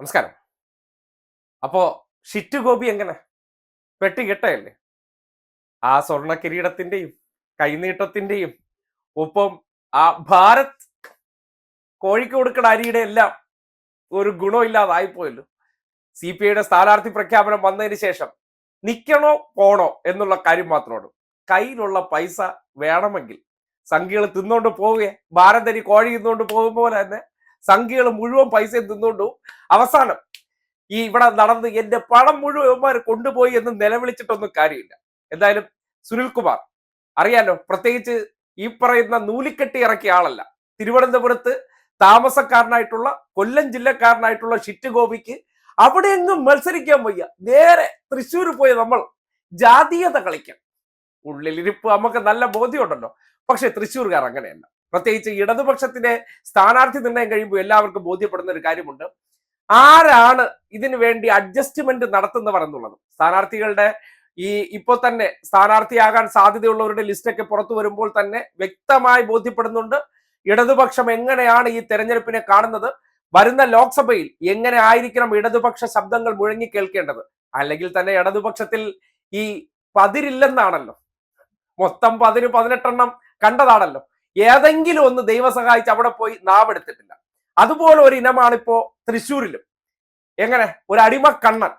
നമസ്കാരം. അപ്പോ ഷിറ്റ് ഗോപി എങ്ങനെ? പെട്ടി കെട്ടയല്ലേ? ആ സ്വർണ കിരീടത്തിന്റെയും കൈനീട്ടത്തിന്റെയും ഒപ്പം ആ ഭാരത് കോഴിക്ക് കൊടുക്കണ അരിയുടെ എല്ലാം ഒരു ഗുണമില്ലാതായിപ്പോയല്ലോ സി പി ഐയുടെ സ്ഥാനാർത്ഥി പ്രഖ്യാപനം വന്നതിന് ശേഷം നിക്കണോ പോണോ എന്നുള്ള കാര്യം മാത്രമാണ്. കയ്യിലുള്ള പൈസ വേണമെങ്കിൽ സംഖ്യകൾ തിന്നോണ്ട് പോവുകയെ. ഭാരതരി കോഴി തിന്നുകൊണ്ട് പോകും പോലെ തന്നെ സംഖ്യകൾ മുഴുവൻ പൈസയും തിന്നുകൊണ്ടു അവസാനം ഈ ഇവിടെ നടന്ന് എന്റെ പണം മുഴുവൻ ഇവന്മാർ കൊണ്ടുപോയി എന്ന് നിലവിളിച്ചിട്ടൊന്നും കാര്യമില്ല. എന്തായാലും സുനിൽകുമാർ അറിയാലോ പ്രത്യേകിച്ച് ഈ പറയുന്ന നൂലിക്കെട്ടി ഇറക്കിയ ആളല്ല. തിരുവനന്തപുരത്ത് താമസക്കാരനായിട്ടുള്ള കൊല്ലം ജില്ലക്കാരനായിട്ടുള്ള ഷിറ്റ് ഗോപിക്ക് അവിടെയെങ്ങും മത്സരിക്കാൻ വയ്യ. നേരെ തൃശ്ശൂർ പോയി നമ്മൾ ജാതീയത കളിക്കാം. ഉള്ളിലിരിപ്പ് നമുക്ക് നല്ല ബോധ്യമുണ്ടല്ലോ. പക്ഷെ തൃശ്ശൂർകാർ അങ്ങനെയല്ല. പ്രത്യേകിച്ച് ഇടതുപക്ഷത്തിന്റെ സ്ഥാനാർത്ഥി നിർണയം കഴിയുമ്പോൾ എല്ലാവർക്കും ബോധ്യപ്പെടുന്ന ഒരു കാര്യമുണ്ട്. ആരാണ് ഇതിനു വേണ്ടി അഡ്ജസ്റ്റ്മെന്റ് നടത്തുന്നവർ എന്നുള്ളത്? സ്ഥാനാർത്ഥികളുടെ ഈ ഇപ്പോൾ തന്നെ സ്ഥാനാർത്ഥിയാകാൻ സാധ്യതയുള്ളവരുടെ ലിസ്റ്റൊക്കെ പുറത്തു വരുമ്പോൾ തന്നെ വ്യക്തമായി ബോധ്യപ്പെടുന്നുണ്ട്. ഇടതുപക്ഷം എങ്ങനെയാണ് ഈ തെരഞ്ഞെടുപ്പിനെ കാണുന്നത്? വരുന്ന ലോക്സഭയിൽ എങ്ങനെ ആയിരിക്കണം ഇടതുപക്ഷ ശബ്ദങ്ങൾ മുഴങ്ങി കേൾക്കേണ്ടത്? അല്ലെങ്കിൽ തന്നെ ഇടതുപക്ഷത്തിൽ ഈ പതിരില്ലെന്നാണല്ലോ? മൊത്തം പതിന് പതിനെട്ടെണ്ണം കണ്ടതാണല്ലോ? ഏതെങ്കിലും ഒന്ന് ദൈവം സഹായിച്ച് അവിടെ പോയി നാവെടുത്തിട്ടില്ല. അതുപോലെ ഒരു ഇനമാണ് ഇപ്പോ തൃശ്ശൂരിലും. എങ്ങനെ? ഒരു അടിമ കണ്ണൻ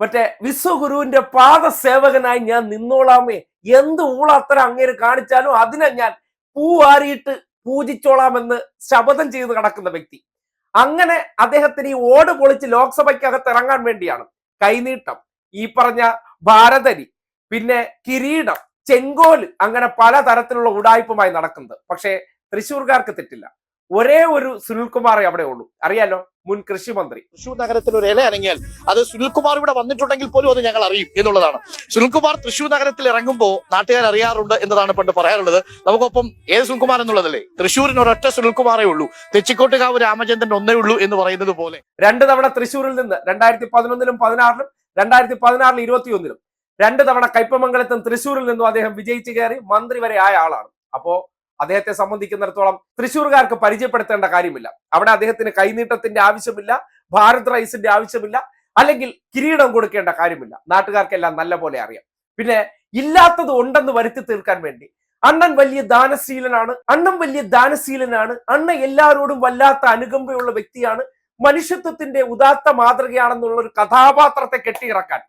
മറ്റേ വിശ്വഗുരുവിന്റെ പാദസേവകനായി ഞാൻ നിന്നോളാമേ. എന്ത് ഊളത്തരം അങ്ങേര് കാണിച്ചാലും അതിനെ ഞാൻ പൂവാരിയിട്ട് പൂജിച്ചോളാമെന്ന് ശപഥം ചെയ്ത് കിടക്കുന്ന വ്യക്തി. അങ്ങനെ അദ്ദേഹത്തിന് ഈ ഓട് പൊളിച്ച് ലോക്സഭയ്ക്കകത്ത് ഇറങ്ങാൻ വേണ്ടിയാണ്. കൈനീട്ടം. ഈ പറഞ്ഞ ഭാരതരി. പിന്നെ കിരീടം. ചെങ്കോൽ അങ്ങനെ പല തരത്തിലുള്ള ഉടായ്പുമായി നടക്കുന്നത്. പക്ഷേ തൃശ്ശൂർക്കാർക്ക് തെറ്റില്ല. ഒരേ ഒരു സുനിൽകുമാറേ അവിടെ ഉള്ളൂ. അറിയാലോ? മുൻ കൃഷിമന്ത്രി. തൃശൂർ നഗരത്തിൽ ഒരു ഇല ഇറങ്ങിയാൽ അത് സുനിൽകുമാർ ഇവിടെ വന്നിട്ടുണ്ടെങ്കിൽ പോലും അത് ഞങ്ങൾ അറിയും എന്നുള്ളതാണ്. സുനിൽകുമാർ തൃശൂർ നഗരത്തിൽ ഇറങ്ങുമ്പോൾ നാട്ടുകാർ അറിയാറുണ്ട് എന്നതാണ് പണ്ട് പറയാറുള്ളത്. നമുക്കൊപ്പം ഏത് സുനിൽകുമാർ എന്നുള്ളതല്ലേ? തൃശ്ശൂരിന് ഒരൊറ്റ സുനിൽകുമാറേ ഉള്ളൂ. തെച്ചിക്കോട്ടുകാവ് രാമചന്ദ്രൻ ഒന്നേ ഉള്ളൂ എന്ന് പറയുന്നത് പോലെ. രണ്ട് തവണ തൃശ്ശൂരിൽ നിന്ന് രണ്ടായിരത്തി പതിനൊന്നിലും പതിനാറിലും രണ്ടായിരത്തി പതിനാറിലും ഇരുപത്തിയൊന്നിലും. രണ്ട് തവണ കൈപ്പമംഗലത്തും തൃശ്ശൂരിൽ നിന്നും അദ്ദേഹം വിജയിച്ചു കയറി മന്ത്രി വരെ ആയ ആളാണ്. അപ്പോ അദ്ദേഹത്തെ സംബന്ധിക്കുന്നിടത്തോളം തൃശ്ശൂർകാർക്ക് പരിചയപ്പെടുത്തേണ്ട കാര്യമില്ല. അവിടെ അദ്ദേഹത്തിന് കൈനീട്ടത്തിന്റെ ആവശ്യമില്ല ഭാരത് റൈസിന്റെ ആവശ്യമില്ല അല്ലെങ്കിൽ കിരീടം കൊടുക്കേണ്ട കാര്യമില്ല. നാട്ടുകാർക്കെല്ലാം നല്ല പോലെ അറിയാം. പിന്നെ ഇല്ലാത്തത് ഉണ്ടെന്ന് വരുത്തി തീർക്കാൻ വേണ്ടി അണ്ണൻ വലിയ ദാനശീലനാണ് അണ്ണൻ വലിയ ദാനശീലനാണ് അണ്ണ എല്ലാവരോടും വല്ലാത്ത അനുകമ്പയുള്ള വ്യക്തിയാണ് മനുഷ്യത്വത്തിന്റെ ഉദാത്ത മാതൃകയാണെന്നുള്ള ഒരു കഥാപാത്രത്തെ കെട്ടിയിറക്കാൻ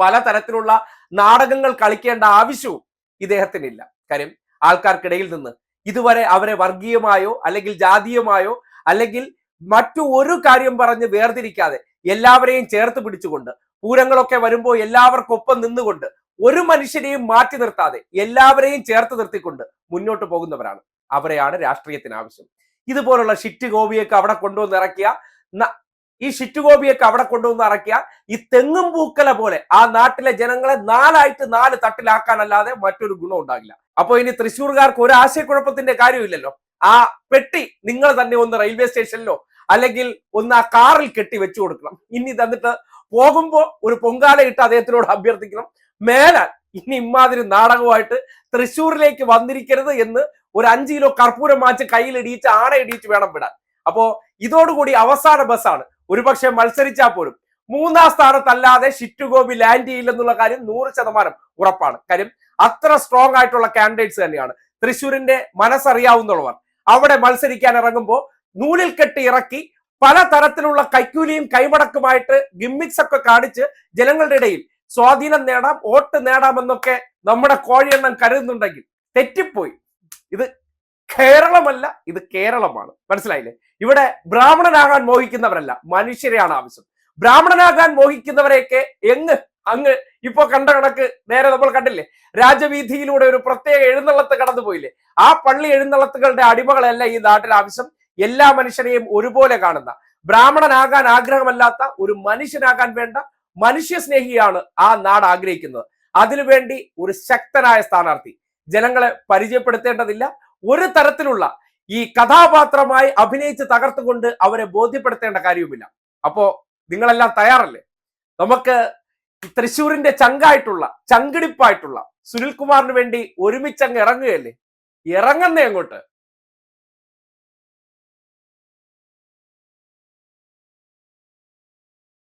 പലതരത്തിലുള്ള നാടകങ്ങൾ കളിക്കേണ്ട ആവശ്യവും ഇദ്ദേഹത്തിനില്ല. കാര്യം ആൾക്കാർക്കിടയിൽ നിന്ന് ഇതുവരെ അവരെ വർഗീയമായോ അല്ലെങ്കിൽ ജാതീയമായോ അല്ലെങ്കിൽ മറ്റു ഒരു കാര്യം പറഞ്ഞ് വേർതിരിക്കാതെ എല്ലാവരെയും ചേർത്ത് പിടിച്ചുകൊണ്ട് പൂരങ്ങളൊക്കെ വരുമ്പോൾ എല്ലാവർക്കൊപ്പം നിന്നുകൊണ്ട് ഒരു മനുഷ്യനെയും മാറ്റി നിർത്താതെ എല്ലാവരെയും ചേർത്ത് നിർത്തിക്കൊണ്ട് മുന്നോട്ട് പോകുന്നവരാണ്. അവരെയാണ് രാഷ്ട്രീയത്തിന് ആവശ്യം. ഇതുപോലുള്ള ഷിറ്റ് ഗോപിയൊക്കെ അവിടെ കൊണ്ടുവന്ന് ഇറക്കിയ ന- ഈ ഷിറ്റ് ഗോപിയൊക്കെ അവിടെ കൊണ്ടുവന്ന് ഇറക്കിയ ഈ തെങ്ങും പൂക്കല പോലെ ആ നാട്ടിലെ ജനങ്ങളെ നാലായിട്ട് നാല് തട്ടിലാക്കാനല്ലാതെ മറ്റൊരു ഗുണം ഉണ്ടാകില്ല. അപ്പൊ ഇനി തൃശ്ശൂർകാർക്ക് ഒരു ആശയക്കുഴപ്പത്തിന്റെ കാര്യമില്ലല്ലോ. ആ പെട്ടി നിങ്ങൾ തന്നെ ഒന്ന് റെയിൽവേ സ്റ്റേഷനിലോ അല്ലെങ്കിൽ ഒന്ന് ആ കാറിൽ കെട്ടി വെച്ചു കൊടുക്കണം. ഇനി തന്നിട്ട് പോകുമ്പോൾ ഒരു പൊങ്കാല ഇട്ട് അദ്ദേഹത്തിനോട് അഭ്യർത്ഥിക്കണം. മേലാൽ ഇനി ഇമാതിരി നാടകമായിട്ട് തൃശ്ശൂരിലേക്ക് വന്നിരിക്കരുത് എന്ന് ഒരു അഞ്ച് കിലോ കർപ്പൂരം മാച്ച് കയ്യിൽ ഇടിയിച്ച് ആണ ഇടിയിച്ച് വേണം വിടാൻ. അപ്പോ ഇതോടുകൂടി അവസാന ബസ്സാണ്. ഒരുപക്ഷെ മത്സരിച്ചാൽ പോലും. മൂന്നാം സ്ഥാനത്തല്ലാതെ ഷിറ്റ് ഗോപി ലാൻഡ് ചെയ്യില്ലെന്നുള്ള കാര്യം നൂറ് ശതമാനം ഉറപ്പാണ്. കാര്യം അത്ര സ്ട്രോങ് ആയിട്ടുള്ള കാൻഡിഡേറ്റ്സ് തന്നെയാണ്. തൃശ്ശൂരിന്റെ മനസ്സറിയാവുന്നവർ അവിടെ മത്സരിക്കാൻ ഇറങ്ങുമ്പോൾ നൂലിൽ കെട്ടി ഇറക്കി പല തരത്തിലുള്ള കൈക്കൂലിയും കൈമടക്കുമായിട്ട് ഗിമ്മിക്സ് ഒക്കെ കാണിച്ച് ജനങ്ങളുടെ ഇടയിൽ സ്വാധീനം നേടാം വോട്ട് നേടാമെന്നൊക്കെ നമ്മുടെ കോഴിയെണ്ണം കരുതുന്നുണ്ടെങ്കിൽ തെറ്റിപ്പോയി. ഇത് കേരളമല്ല ഇത് കേരളമാണ്. മനസ്സിലായില്ലേ? ഇവിടെ ബ്രാഹ്മണനാകാൻ മോഹിക്കുന്നവരല്ല മനുഷ്യരെയാണ് ആവശ്യം. ബ്രാഹ്മണനാകാൻ മോഹിക്കുന്നവരെയൊക്കെ എങ്ങ് അങ്ങ് ഇപ്പൊ കണ്ട കണക്ക് നേരെ നമ്മൾ കണ്ടില്ലേ? രാജവീതിയിലൂടെ ഒരു പ്രത്യേക എഴുന്നള്ളത്ത് കടന്നുപോയില്ലേ? ആ പള്ളി എഴുന്നള്ളത്തുകളുടെ അടിമകളല്ല ഈ നാട്ടിൽ ആവശ്യം. എല്ലാ മനുഷ്യരെയും ഒരുപോലെ കാണുന്ന ബ്രാഹ്മണനാകാൻ ആഗ്രഹമല്ലാത്ത ഒരു മനുഷ്യനാകാൻ വേണ്ട മനുഷ്യസ്നേഹിയാണ് ആ നാട് ആഗ്രഹിക്കുന്നത്. അതിനുവേണ്ടി ഒരു ശക്തനായ സ്ഥാനാർത്ഥി. ജനങ്ങളെ പരിചയപ്പെടുത്തേണ്ടതില്ല ഒരു തരത്തിലുള്ള ഈ കഥാപാത്രമായി അഭിനയിച്ച് തകർത്തുകൊണ്ട് അവരെ ബോധ്യപ്പെടുത്തേണ്ട കാര്യവുമില്ല. അപ്പോ നിങ്ങളെല്ലാം തയ്യാറല്ലേ? നമുക്ക് തൃശ്ശൂരിന്റെ ചങ്കായിട്ടുള്ള ചങ്കിടിപ്പായിട്ടുള്ള സുനിൽകുമാറിന് വേണ്ടി ഒരുമിച്ചങ്ങ് ഇറങ്ങുകയല്ലേ? ഇറങ്ങുന്നേ അങ്ങോട്ട്.